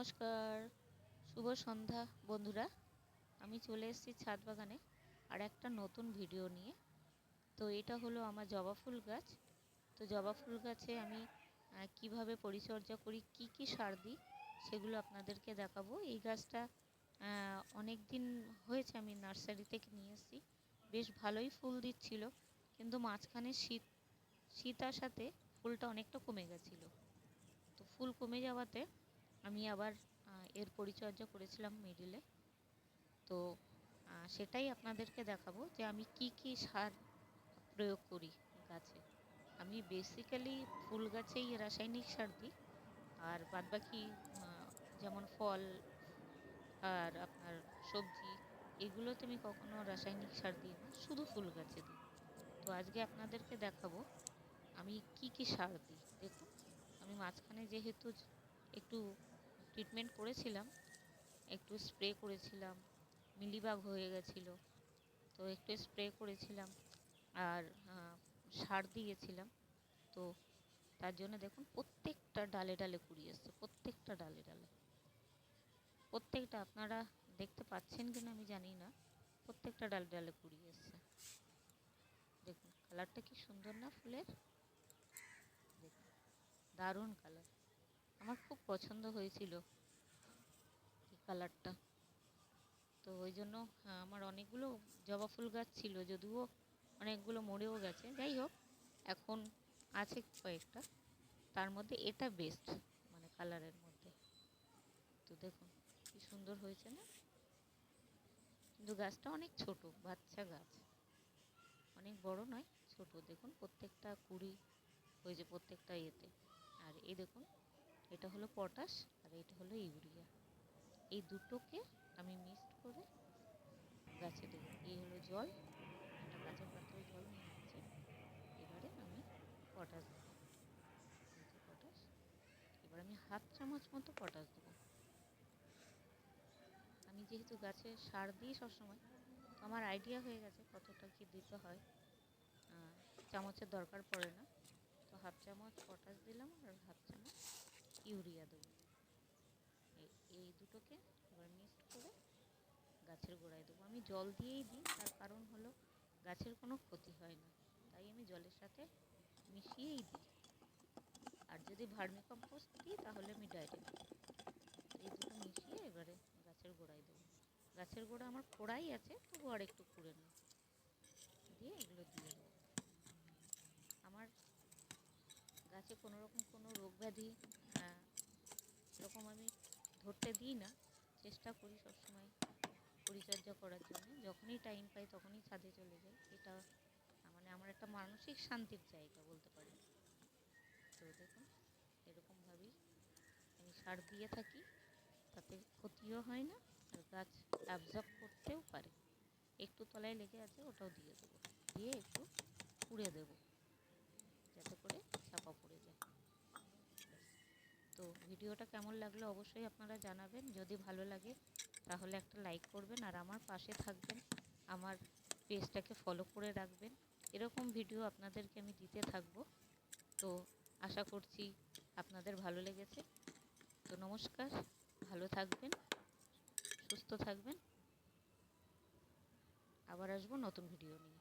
নমস্কার, শুভ সন্ধ্যা বন্ধুরা। আমি চলে এসেছি ছাদ বাগানে আর একটা নতুন ভিডিও নিয়ে। তো এটা হলো আমার জবা ফুল গাছ। তো জবা ফুল গাছে আমি কীভাবে পরিচর্যা করি, কি কি সার দিই, সেগুলো আপনাদেরকে দেখাবো। এই গাছটা অনেক দিন হয়েছে আমি নার্সারি থেকে নিয়ে এসেছি। বেশ ভালোই ফুল দিচ্ছিল, কিন্তু মাঝখানে শীত শীত আসাতে ফুলটা অনেকটা কমে গেছিল। তো ফুল কমে যাওয়াতে আমি আবার এর পরিচর্যা করেছিলাম মিডিলে তো সেটাই আপনাদেরকে দেখাবো যে আমি কি কি সার প্রয়োগ করি গাছে। আমি বেসিক্যালি ফুল গাছেই রাসায়নিক সার দিই, আর বাদবাকি যেমন ফল, আর আপনার সবজি, এগুলোতে আমি কখনো রাসায়নিক সার দিই না, শুধু ফুল গাছে দিই। তো আজকে আপনাদেরকে দেখাবো, আমি কি কি সার দিই, দেখুন। আমি মাঝখানে যেহেতু একটু ট্রিটমেন্ট করেছিলাম, একটু স্প্রে করেছিলাম, মিলিবাগ হয়ে গেছিল। তো একটু স্প্রে করেছিলাম আর সার দিয়েছিলাম। তো তার জন্য দেখুন প্রত্যেকটা ডালে ডালে কুড়ি এসছে, প্রত্যেকটা ডালে ডালে। প্রত্যেকটা আপনারা দেখতে পাচ্ছেন কিনা আমি জানি না, প্রত্যেকটা ডালে ডালে কুড়ি এসছে। দেখুন কালারটা কি সুন্দর না ফুলের? দেখুন, দারুণ কালার আমার খুব পছন্দ হয়েছিল এই কালারটা। তো ওই জন্য আহ, আমার অনেকগুলো জবা ফুল গাছ ছিল যদিও অনেকগুলো মরেও গেছে। যাই হোক এখন আছে কয়েকটা। তার মধ্যে এটা বেস্ট মানে কালারের মধ্যে। তো দেখুন কি সুন্দর হয়েছে না? কিন্তু গাছটা অনেক ছোট বাচ্চা গাছ। অনেক বড় নয় ছোট। দেখুন প্রত্যেকটা কুড়ি হয়েছে প্রত্যেকটা ইয়েতে। আর এই দেখুন এটা হলো পটাশ আর এটা হলো ইউরিয়া। এই দুটোকে আমি মিক্সড করে গাছে দেবো। এই হলো জল। একটা গাছের পাত্রে জল নিয়ে নিচ্ছি এবারে আমি পটাশ দেবো। পটাশ। এবার আমি হাফ চামচ মতো পটাশ দেবো। আমি যেহেতু গাছে সার দিই সবসময়, তো আমার আইডিয়া হয়ে গেছে কতটা কি দিতে হয়। চামচের দরকার পড়ে না। তো হাফ চামচ পটাশ দিলাম আর হাফ চামচ ইউরিয়া দেবো। এই দুটোকে এবার মিক্সড করে গাছের গোড়ায় দেবো। আমি জল দিয়েই দিই, তার কারণ হলো গাছের কোনো ক্ষতি হয় না। তাই আমি জলের সাথে মিশিয়েই দিই। আর যদি ভার্মি কম্পোস্ট দিই, তাহলে আমি ডাইরেক্ট এই দুটো মিশিয়ে এবারে গাছের গোড়ায় দেবো। গাছের গোড়া আমার খোড়াই আছে, তবু আর একটু খুঁড়ে নিই। দিয়ে এগুলো দিয়ে দেবো। আমার গাছে কোনো রকম কোনো রোগ ব্যাধি আহ, এরকম আমি ধরতে দিই না। চেষ্টা করি সবসময় পরিচর্যা করার জন্য। যখনই টাইম পাই তখনই ছাদে চলে যাই। এটা মানে আমার একটা মানসিক শান্তির জায়গা বলতে পারি তো দেখুন এরকমভাবেই আমি সার দিয়ে থাকি। তাতে ক্ষতিও হয় না আর গাছ অ্যাবজর্ব করতেও পারে। একটু তলায় লেগে আছে ওটাও দিয়ে দেবো। দিয়ে একটু পুড়ে দেবো। তো ভিডিওটা কেমন লাগল অবশ্যই আপনারা জানাবেন। যদি ভালো লাগে, তাহলে একটা লাইক করবেন আর আমার পাশে থাকবেন। আমার পেজটাকে ফলো করে রাখবেন। এরকম ভিডিও আপনাদেরকে আমি দিতে থাকব। তো আশা করছি আপনাদের ভালো লেগেছে। তো নমস্কার, ভালো থাকবেন, সুস্থ থাকবেন। আবার আসব নতুন ভিডিও নিয়ে।